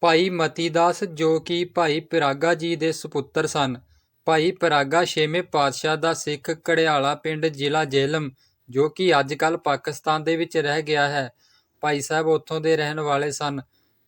ਭਾਈ ਮਤੀਦਾਸ ਜੋ ਕਿ ਭਾਈ ਪਿਰਾਗਾ ਜੀ ਦੇ ਸੁਪੁੱਤਰ ਸਨ। ਭਾਈ ਪਿਰਾਗਾ ਛੇਵੇਂ ਪਾਤਸ਼ਾਹ ਦਾ ਸਿੱਖ ਕੜਿਆਲਾ ਪਿੰਡ ਜ਼ਿਲ੍ਹਾ ਜੇਹਲਮ ਜੋ ਕਿ ਅੱਜ ਕੱਲ੍ਹ ਪਾਕਿਸਤਾਨ ਦੇ ਵਿੱਚ ਰਹਿ ਗਿਆ ਹੈ। ਭਾਈ ਸਾਹਿਬ ਉੱਥੋਂ ਦੇ ਰਹਿਣ ਵਾਲੇ ਸਨ।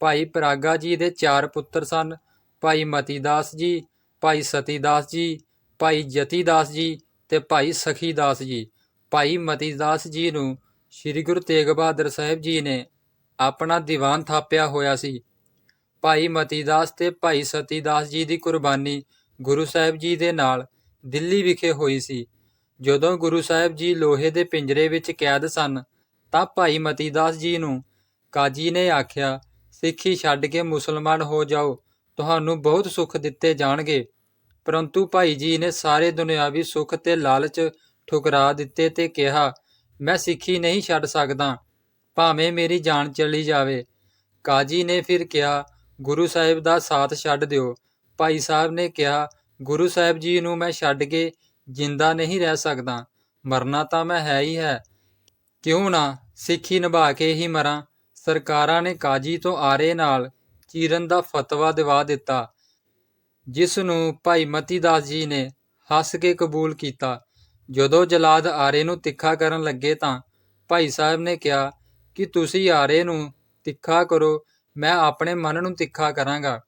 ਭਾਈ ਪਿਰਾਗਾ ਜੀ ਦੇ ਚਾਰ ਪੁੱਤਰ ਸਨ। ਭਾਈ ਮਤੀਦਾਸ ਜੀ, ਭਾਈ ਸਤੀਦਾਸ ਜੀ, ਭਾਈ ਜਤੀਦਾਸ ਜੀ ਤੇ ਭਾਈ ਸਖੀਦਾਸ ਜੀ। ਭਾਈ ਮਤੀਦਾਸ ਜੀ ਨੂੰ ਸ੍ਰੀ ਗੁਰੂ ਤੇਗ ਬਹਾਦਰ ਸਾਹਿਬ ਜੀ ਨੇ ਆਪਣਾ ਦੀਵਾਨ ਥਾਪਿਆ ਹੋਇਆ ਸੀ। ਭਾਈ ਮਤੀ ਦਾਸ ਤੇ ਭਾਈ ਸਤੀ ਦਾਸ ਜੀ ਦੀ ਕੁਰਬਾਨੀ ਗੁਰੂ ਸਾਹਿਬ ਜੀ ਦੇ ਨਾਲ ਦਿੱਲੀ ਵਿਖੇ ਹੋਈ ਸੀ। ਜਦੋਂ ਗੁਰੂ ਸਾਹਿਬ ਜੀ ਲੋਹੇ ਦੇ ਪਿੰਜਰੇ ਵਿੱਚ ਕੈਦ ਸਨ, ਤਾਂ ਭਾਈ ਮਤੀ ਦਾਸ ਜੀ ਨੂੰ ਕਾਜੀ ਨੇ ਆਖਿਆ, ਸਿੱਖੀ ਛੱਡ ਕੇ ਮੁਸਲਮਾਨ ਹੋ ਜਾਓ, ਤੁਹਾਨੂੰ ਬਹੁਤ ਸੁੱਖ ਦਿੱਤੇ ਜਾਣਗੇ। ਪਰੰਤੂ ਭਾਈ ਜੀ ਨੇ ਸਾਰੇ ਦੁਨਿਆਵੀ ਸੁੱਖ ਤੇ ਲਾਲਚ ਠੁਕਰਾ ਦਿੱਤੇ ਤੇ ਕਿਹਾ, ਮੈਂ ਸਿੱਖੀ ਨਹੀਂ ਛੱਡ ਸਕਦਾ, ਭਾਵੇਂ ਮੇਰੀ ਜਾਨ ਚਲੀ ਜਾਵੇ। ਕਾਜੀ ਨੇ ਫਿਰ ਕਿਹਾ ਗੁਰੂ ਸਾਹਿਬ ਦਾ ਸਾਥ ਛੱਡ ਦਿਓ। ਭਾਈ ਸਾਹਿਬ ਨੇ ਕਿਹਾ, ਗੁਰੂ ਸਾਹਿਬ ਜੀ ਨੂੰ ਮੈਂ ਛੱਡ ਕੇ ਜਿੰਦਾ ਨਹੀਂ ਰਹਿ ਸਕਦਾ। ਮਰਨਾ ਤਾਂ ਮੈਂ ਹੈ ਹੀ ਹੈ। ਕਿਉਂ ਨਾ ਸਿੱਖੀ ਨਿਭਾ ਕੇ ਹੀ ਮਰਾਂ। ਸਰਕਾਰਾਂ ਨੇ ਕਾਜੀ ਤੋਂ ਆਰੇ ਨਾਲ ਚੀਰਨ ਦਾ ਫਤਵਾ ਦਿਵਾ ਦਿੱਤਾ। ਜਿਸ ਨੂੰ ਭਾਈ ਮਤੀ ਦਾਸ ਜੀ ਨੇ ਹੱਸ ਕੇ ਕਬੂਲ ਕੀਤਾ। ਜਦੋਂ ਜਲਾਦ ਆਰੇ ਨੂੰ ਤਿੱਖਾ ਕਰਨ ਲੱਗੇ ਤਾਂ ਭਾਈ ਸਾਹਿਬ ਨੇ ਕਿਹਾ, ਕਿ ਤੁਸੀਂ ਆਰੇ ਨੂੰ ਤਿੱਖਾ ਕਰੋ? ਮੈਂ ਆਪਣੇ ਮਨ ਨੂੰ ਤਿੱਖਾ ਕਰਾਂਗਾ।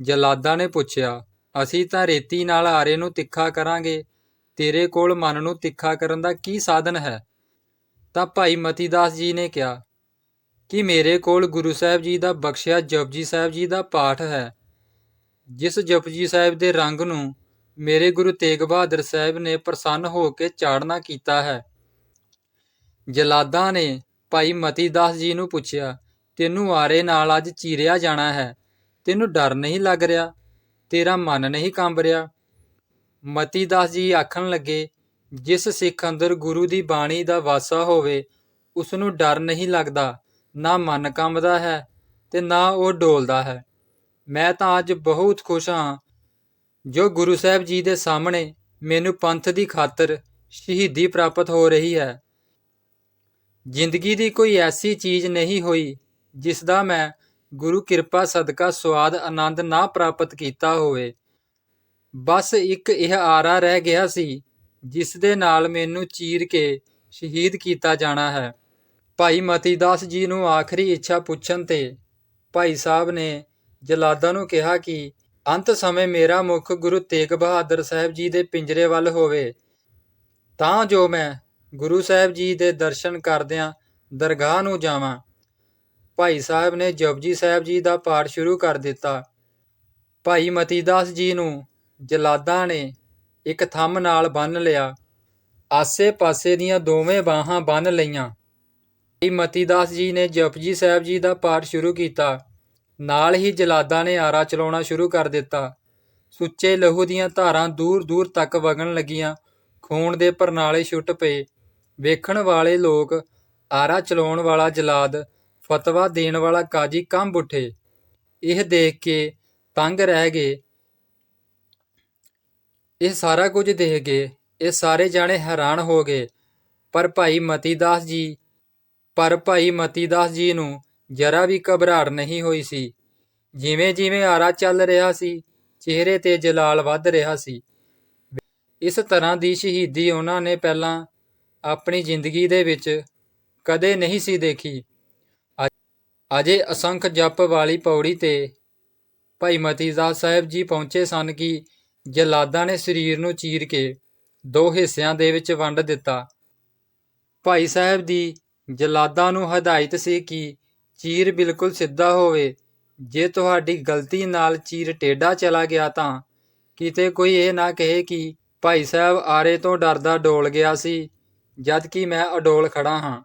ਜਲਾਦਾ ਨੇ ਪੁੱਛਿਆ, ਅਸੀਂ ਤਾਂ ਰੇਤੀ ਨਾਲ ਆਰੇ ਨੂੰ ਤਿੱਖਾ ਕਰਾਂਗੇ। ਤੇਰੇ ਕੋਲ ਮਨ ਨੂੰ ਤਿੱਖਾ ਕਰਨ ਦਾ ਕੀ ਸਾਧਨ ਹੈ? ਤਾਂ ਭਾਈ ਮਤੀਦਾਸ ਜੀ ਨੇ ਕਿਹਾ, ਕਿ ਮੇਰੇ ਕੋਲ ਗੁਰੂ ਸਾਹਿਬ ਜੀ ਦਾ ਬਖਸ਼ਿਆ ਜਪਜੀ ਸਾਹਿਬ ਜੀ ਦਾ ਪਾਠ ਹੈ? ਜਿਸ ਜਪਜੀ ਸਾਹਿਬ ਦੇ ਰੰਗ ਨੂੰ ਮੇਰੇ ਗੁਰੂ ਤੇਗ ਬਹਾਦਰ ਸਾਹਿਬ ਨੇ ਪ੍ਰਸੰਨ ਹੋ ਕੇ ਚਾੜਨਾ ਕੀਤਾ ਹੈ। ਜਲਾਦਾਂ ਨੇ ਭਾਈ ਮਤੀਦਾਸ ਜੀ ਨੂੰ ਪੁੱਛਿਆ ਤੈਨੂੰ ਆਰੇ ਨਾਲ ਅੱਜ ਚੀਰਿਆ ਜਾਣਾ ਹੈ। ਤੈਨੂੰ ਡਰ ਨਹੀਂ ਲੱਗ ਰਿਹਾ। ਤੇਰਾ ਮਨ ਨਹੀਂ ਕੰਬ ਰਿਹਾ ਮਤੀ ਦਾਸ ਜੀ ਆਖਣ ਲੱਗੇ, ਜਿਸ ਸਿੱਖ ਅੰਦਰ ਗੁਰੂ ਦੀ ਬਾਣੀ ਦਾ ਵਾਸਾ ਹੋਵੇ ਉਸ ਨੂੰ ਡਰ ਨਹੀਂ ਲੱਗਦਾ। ਨਾ ਮਨ ਕੰਬਦਾ ਹੈ ਤੇ ਨਾ ਉਹ ਡੋਲਦਾ ਹੈ। ਮੈਂ ਤਾਂ ਅੱਜ ਬਹੁਤ ਖੁਸ਼ ਹਾਂ। ਜੋ ਗੁਰੂ ਸਾਹਿਬ ਜੀ ਦੇ ਸਾਹਮਣੇ ਮੈਨੂੰ ਪੰਥ ਦੀ ਖਾਤਰ ਸ਼ਹੀਦੀ ਪ੍ਰਾਪਤ ਹੋ ਰਹੀ ਹੈ। ਜ਼ਿੰਦਗੀ ਦੀ ਕੋਈ ਐਸੀ ਚੀਜ਼ ਨਹੀਂ ਹੋਈ ਜਿਸ ਦਾ ਮੈਂ ਗੁਰੂ ਕਿਰਪਾ ਸਦਕਾ ਸਵਾਦ ਆਨੰਦ ਨਾ ਪ੍ਰਾਪਤ ਕੀਤਾ ਹੋਵੇ। ਬਸ ਇੱਕ ਇਹ ਆਰਾ ਰਹਿ ਗਿਆ ਸੀ ਜਿਸ ਦੇ ਨਾਲ ਮੈਨੂੰ ਚੀਰ ਕੇ ਸ਼ਹੀਦ ਕੀਤਾ ਜਾਣਾ ਹੈ। ਭਾਈ ਮਤੀਦਾਸ ਜੀ ਨੂੰ ਆਖਰੀ ਇੱਛਾ ਪੁੱਛਣ ਤੇ ਭਾਈ ਸਾਹਿਬ ਨੇ ਜਲਾਦਾਂ ਨੂੰ ਕਿਹਾ ਕਿ ਅੰਤ ਸਮੇਂ ਮੇਰਾ ਮੁਖ ਗੁਰੂ ਤੇਗ ਬਹਾਦਰ ਸਾਹਿਬ ਜੀ ਦੇ ਪਿੰਜਰੇ ਵੱਲ ਹੋਵੇ। ਤਾਂ ਜੋ ਮੈਂ ਗੁਰੂ ਸਾਹਿਬ ਜੀ ਦੇ ਦਰਸ਼ਨ ਕਰਦਿਆਂ ਦਰਗਾਹ ਨੂੰ ਜਾਵਾਂ। ਭਾਈ ਸਾਹਿਬ ਨੇ ਜਪਜੀ ਸਾਹਿਬ ਜੀ ਦਾ ਪਾਠ ਸ਼ੁਰੂ ਕਰ ਦਿੱਤਾ। ਭਾਈ ਮਤੀਦਾਸ ਜੀ ਨੂੰ ਜਲਾਦਾਂ ਨੇ ਇੱਕ ਥੰਮ ਨਾਲ ਬੰਨ ਲਿਆ। ਆਸੇ-ਪਾਸੇ ਦੀਆਂ ਦੋਵੇਂ ਬਾਹਾਂ ਬੰਨ ਲਈਆਂ। ਭਾਈ ਮਤੀਦਾਸ ਜੀ ਨੇ ਜਪਜੀ ਸਾਹਿਬ ਜੀ ਦਾ ਪਾਠ ਸ਼ੁਰੂ ਕੀਤਾ। ਨਾਲ ਹੀ ਜਲਾਦਾਂ ਨੇ ਆਰਾ ਚਲਾਉਣਾ ਸ਼ੁਰੂ ਕਰ ਦਿੱਤਾ। ਸੁੱਚੇ ਲਹੂ ਦੀਆਂ ਧਾਰਾਂ ਦੂਰ-ਦੂਰ ਤੱਕ ਵਗਣ ਲੱਗੀਆਂ। ਖੂਨ ਦੇ ਪਰਨਾਲੇ ਛੁੱਟ ਪਏ। ਵੇਖਣ ਵਾਲੇ ਲੋਕ ਆਰਾ ਚਲਾਉਣ ਵਾਲਾ ਜਲਾਦ ਫਤਵਾ ਦੇਣ ਵਾਲਾ ਕਾਜੀ ਕੰਬ ਉੱਠੇ। ਇਹ ਦੇਖ ਕੇ ਤੰਗ ਰਹਿ ਗਏ। ਇਹ ਸਾਰਾ ਕੁਝ ਦੇਖ ਗਏ ਇਹ ਸਾਰੇ ਜਾਣੇ ਹੈਰਾਨ ਹੋ ਗਏ। ਪਰ ਭਾਈ ਮਤੀਦਾਸ ਜੀ, ਪਰ ਭਾਈ ਮਤੀਦਾਸ ਜੀ ਨੂੰ ਜਰਾ ਵੀ ਘਬਰਾਹਟ ਨਹੀਂ ਹੋਈ ਸੀ। ਜਿਵੇਂ ਜਿਵੇਂ ਆਰਾ ਚੱਲ ਰਿਹਾ ਸੀ, ਚਿਹਰੇ ਤੇ ਜਲਾਲ ਵੱਧ ਰਿਹਾ ਸੀ। ਇਸ ਤਰ੍ਹਾਂ ਦੀ ਸ਼ਹੀਦੀ ਉਹਨਾਂ ਨੇ ਪਹਿਲਾਂ ਆਪਣੀ ਜ਼ਿੰਦਗੀ ਦੇ ਵਿੱਚ ਕਦੇ ਨਹੀਂ ਸੀ ਦੇਖੀ। ਅਜੇ ਅਸੰਖ ਜਪ ਵਾਲੀ ਪੌੜੀ ਤੇ ਭਾਈ ਮਤੀਦਾਸ ਸਾਹਿਬ ਜੀ ਪਹੁੰਚੇ ਸਨ ਕਿ ਜਲਾਦਾਂ ਨੇ ਸਰੀਰ ਨੂੰ ਚੀਰ ਕੇ ਦੋ ਹਿੱਸਿਆਂ ਦੇ ਵਿੱਚ ਵੰਡ ਦਿੱਤਾ। ਭਾਈ ਸਾਹਿਬ ਦੀ ਜਲਾਦਾਂ ਨੂੰ ਹਦਾਇਤ ਸੀ ਕਿ ਚੀਰ ਬਿਲਕੁਲ ਸਿੱਧਾ ਹੋਵੇ। ਜੇ ਤੁਹਾਡੀ ਗਲਤੀ ਨਾਲ ਚੀਰ ਟੇਢਾ ਚਲਾ ਗਿਆ ਤਾਂ ਕਿਤੇ ਕੋਈ ਇਹ ਨਾ ਕਹੇ ਕਿ ਭਾਈ ਸਾਹਿਬ ਆਰੇ ਤੋਂ ਡਰਦਾ ਡੋਲ ਗਿਆ ਸੀ, ਜਦ ਕਿ ਮੈਂ ਅਡੋਲ ਖੜਾ ਹਾਂ।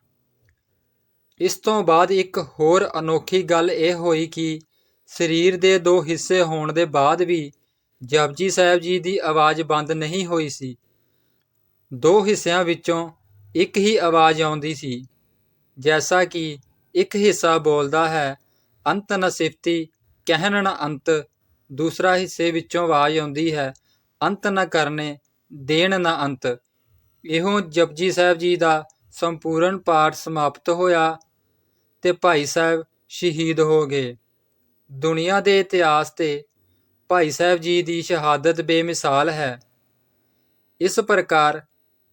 ਇਸ ਤੋਂ ਬਾਅਦ ਇੱਕ ਹੋਰ ਅਨੋਖੀ ਗੱਲ ਇਹ ਹੋਈ ਕਿ ਸਰੀਰ ਦੇ ਦੋ ਹਿੱਸੇ ਹੋਣ ਦੇ ਬਾਅਦ ਵੀ ਜਪਜੀ ਸਾਹਿਬ ਜੀ ਦੀ ਆਵਾਜ਼ ਬੰਦ ਨਹੀਂ ਹੋਈ ਸੀ। ਦੋ ਹਿੱਸਿਆਂ ਵਿੱਚੋਂ ਇੱਕ ਹੀ ਆਵਾਜ਼ ਆਉਂਦੀ ਸੀ, ਜੈਸਾ ਕਿ ਇੱਕ ਹਿੱਸਾ ਬੋਲਦਾ ਹੈ, ਅੰਤ ਨ ਸਿਫਤੀ, ਕਹਿਣ ਨ ਅੰਤ, ਦੂਸਰਾ ਹਿੱਸੇ ਵਿੱਚੋਂ ਆਵਾਜ਼ ਆਉਂਦੀ ਹੈ, ਅੰਤ ਨ ਕਰਨੇ, ਦੇਣ ਨ ਅੰਤ। ਇਹੋ ਜਪਜੀ ਸਾਹਿਬ ਜੀ ਦਾ ਸੰਪੂਰਨ ਪਾਠ ਸਮਾਪਤ ਹੋਇਆ। ਅਤੇ ਭਾਈ ਸਾਹਿਬ ਸ਼ਹੀਦ ਹੋ ਗਏ। ਦੁਨੀਆ ਦੇ ਇਤਿਹਾਸ ਤੇ ਭਾਈ ਸਾਹਿਬ ਜੀ ਦੀ ਸ਼ਹਾਦਤ ਬੇਮਿਸਾਲ ਹੈ। ਇਸ ਪ੍ਰਕਾਰ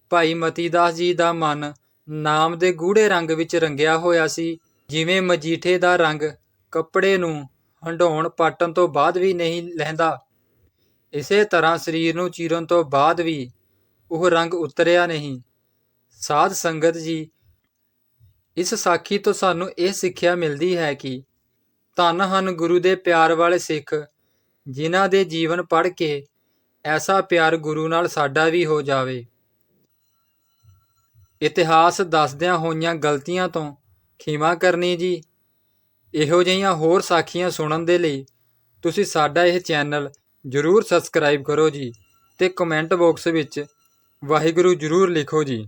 ਭਾਈ ਮਤੀਦਾਸ ਜੀ ਦਾ ਮਨ ਨਾਮ ਦੇ ਗੂੜੇ ਰੰਗ ਵਿੱਚ ਰੰਗਿਆ ਹੋਇਆ ਸੀ, ਜਿਵੇਂ ਮਜੀਠੇ ਦਾ ਰੰਗ ਕੱਪੜੇ ਨੂੰ ਹੰਡਾਉਣ ਪਾਟਣ ਤੋਂ ਬਾਅਦ ਵੀ ਨਹੀਂ ਲਹਿੰਦਾ। ਇਸੇ ਤਰ੍ਹਾਂ ਸਰੀਰ ਨੂੰ ਚੀਰਨ ਤੋਂ ਬਾਅਦ ਵੀ ਉਹ ਰੰਗ ਉਤਰਿਆ ਨਹੀਂ। ਸਾਧ ਸੰਗਤ ਜੀ ਇਸ ਸਾਖੀ ਤੋਂ ਸਾਨੂੰ ਇਹ ਸਿੱਖਿਆ ਮਿਲਦੀ ਹੈ ਕਿ ਧੰਨ ਹਨ ਗੁਰੂ ਦੇ ਪਿਆਰ ਵਾਲੇ ਸਿੱਖ, ਜਿਨ੍ਹਾਂ ਦੇ ਜੀਵਨ ਪੜ੍ਹ ਕੇ ਐਸਾ ਪਿਆਰ ਗੁਰੂ ਨਾਲ ਸਾਡਾ ਵੀ ਹੋ ਜਾਵੇ। ਇਤਿਹਾਸ ਦੱਸਦਿਆਂ ਹੋਈਆਂ ਗਲਤੀਆਂ ਤੋਂ ਖਿਮਾ ਕਰਨੀ ਜੀ। ਇਹੋ ਜਿਹੀਆਂ ਹੋਰ ਸਾਖੀਆਂ ਸੁਣਨ ਦੇ ਲਈ ਤੁਸੀਂ ਸਾਡਾ ਇਹ ਚੈਨਲ ਜਰੂਰ ਸਬਸਕ੍ਰਾਈਬ ਕਰੋ ਜੀ ਤੇ ਕਮੈਂਟ ਬਾਕਸ ਵਿੱਚ ਵਾਹਿਗੁਰੂ ਜਰੂਰ ਲਿਖੋ ਜੀ।